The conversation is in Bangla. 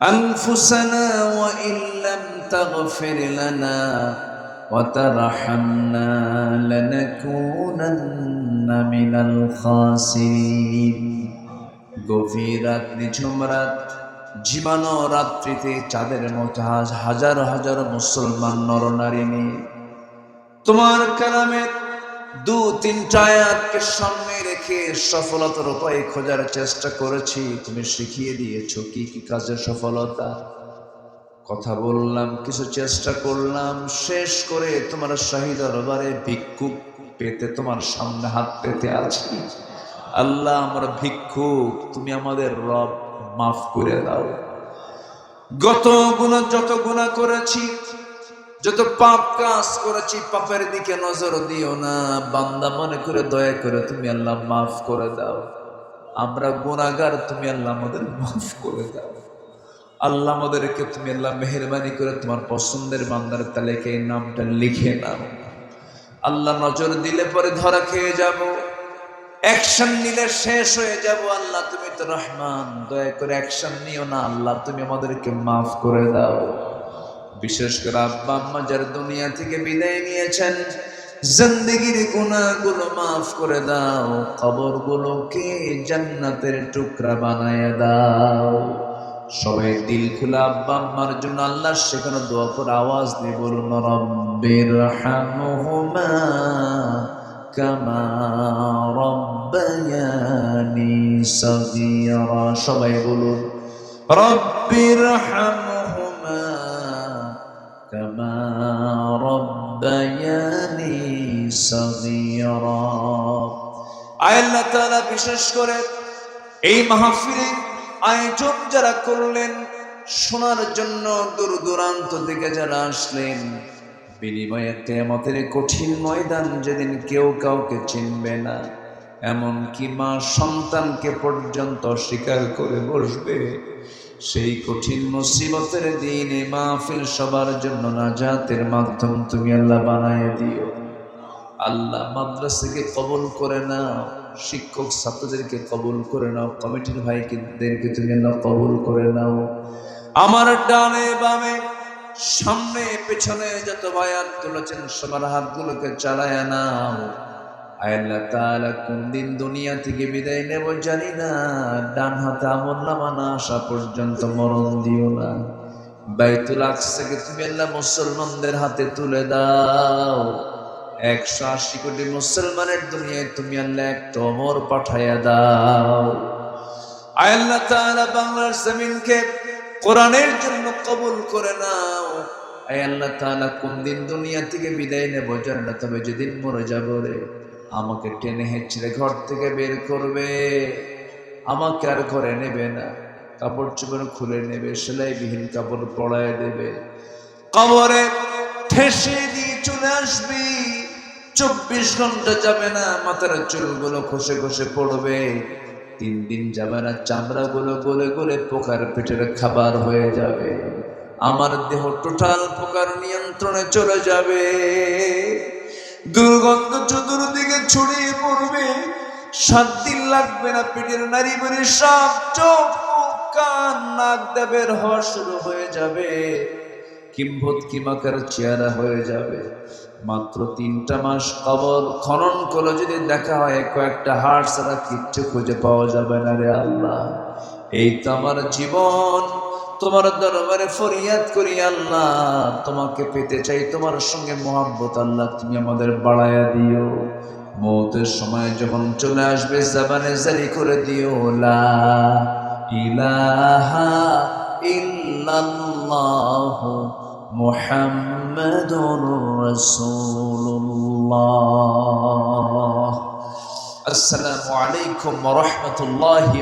أنفسنا وإن لم تغفر لنا وترحمنا لنكونن من الخاسرين গভীর রাত নিঝুম রাত জীবাণু রাত্রিতে চাঁদের মতো হাজ- হাজার হাজার মুসলমান নরনারী নিয়ে তোমার কালামের দু তিনটা আয়াতকে সামনে রেখে সফলতার উপায় খোঁজার চেষ্টা করেছি। তুমি শিখিয়ে দিয়েছ কি কি কাজের সফলতা। কথা বললাম, কিছু চেষ্টা করলাম, শেষ করে তোমার শাহী দরবারে ভিক্ষুক পেতে, তোমার সামনে হাত পেতে আছি। আল্লাহ আমরা ভিক্ষুক, তুমি আমাদের রব মাফ করে দাও। গত গুণা, যত গুণা করেছি যত পাপ কাজ করেছি, পাপের দিকে নজর দিও না। বান্দা মনে করে দয়া করে তুমি আল্লাহ মাফ করে দাও। আমরা গুণাগার তুমি আল্লাহ আমাদের মাফ করে দাও। আল্লাহ আমাদেরকে তুমি আল্লাহ মেহরবানি করে তোমার পছন্দের বান্দার তালিকে এই নামটা লিখে নাও। আল্লাহ নজর দিলে পরে ধরা খেয়ে যাব। অ্যাকশন নিলে শেষ হয়ে যাব। আল্লাহ তুমি তো রহমান। দয়া করে অ্যাকশন নিও না। আল্লাহ তুমি আমাদেরকে মাফ করে দাও। বিশেষ করে আব্বা আম্মা যারা দুনিয়া থেকে বিদায় নিয়েছেন, জিন্দগির গুনাহগুলো মাফ করে দাও কবরগুলোকে জান্নাতের টুকরা বানায় দাও। সবাই দিল খুলে আব্বা আম্মার জন্য আল্লাহ সেখানে দোয়া করে আওয়াজ দিয়ে বলুন রব্বির হামহুমা কামা রব্বায়ানি সগীরা। সবাই বলুন রব্বির হামহুমা كما ربياني صغيرا আয় আল্লাহ তাআলা বিশেষ করে এই মাহফিলে আয়োজন যারা করলেন শোনার জন্য দূর দূরান্ত থেকে যারা আসলেন বিনিময়ে কেয়ামতের কঠিন ময়দান যেদিন কেউ কাউকে চিনবে না এমনকি মা সন্তানকে পর্যন্ত স্বীকার করে বসবে সেই কঠিন মুসিবতের দিনে মাহফিল সবার জন্য নাজাতের মাধ্যম তুমি আল্লাহ বানায় দিও। আল্লাহ মাদ্রাসাকে কবুল করে নাও, শিক্ষক ছাত্রদেরকে কবুল করে নাও, কমিটির ভাইদেরকে তুমি আল্লাহ কবুল করে নাও। আমার ডানে বামে, সামনে, পেছনে যত ভাইয়াত তুলেছেন সবার হাতগুলোকে চালায় নাও। আল্লাহ তাআলা কোন দিন দুনিয়া থেকে বিদায় নেব জানি না। ডান হাতে আমল নামা না আসা পর্যন্ত মরণ দিও না। বাইতুল আকসাকে তুমি আল্লাহ মুসলমানদের হাতে তুলে দাও। একশো আশি কোটি মুসলমানের দুনিয়ায় তুমি আল্লাহ একটা অমর পাঠাইয়া দাও। আল্লাহ তাআলা বাংলার জমিনকে কোরআনের জন্য কবুল করে নাও। আল্লাহ তাআলা কোন দিন দুনিয়া থেকে বিদায় নেব জান্নাত তবে যেদিন মরে যাব রে। আমাকে টেনে হেঁচড়ে ঘর থেকে বের করবে। আমাকে আর ঘরে নেবে না। কাপড় চোপড় খুলে নেবে, সেলাইবিহীন কাপড় পরায় দেবে। কবরে ঠেসে দিয়ে চলে আসবি। চব্বিশ ঘণ্টা যাবে না, মাথার চুলগুলো খসে খসে পড়বে। তিন দিন যাবে না, চামড়াগুলো গলে গলে পোকার পেটের খাবার হয়ে যাবে। আমার দেহ টোটাল পোকার নিয়ন্ত্রণে চলে যাবে। দুর্গন্ধ চতুর্দিকে ছড়িয়ে পড়বে। সাত দিন লাগবে না পেটের নারী বেড়ে সব চোখ কান, নাক দেবের হওয়া শুরু হয়ে যাবে। কিম্ভূত কিমাকার চেহারা হয়ে যাবে। মাত্র তিনটা মাস কবর খনন করে যদি দেখা হয়, কয়েকটা হাড় ছাড়া কিচ্ছু খুঁজে পাওয়া যাবে না রে আল্লাহ। এই তো আমার জীবন। তোমার দরবারে ফরিয়াদ করি, আল্লাহ, তোমাকে পেতে চাই, তোমার সঙ্গে মোহাব্বত, আল্লাহ, তুমি আমাদের বাড়াইয়া দিও। মৌতের সময় যখন চলে আসবে, জাবানে জারি করে দিও, লা ইলাহা ইল্লাল্লাহ আসসালামু আলাইকুম ওয়া রাহমাতুল্লাহি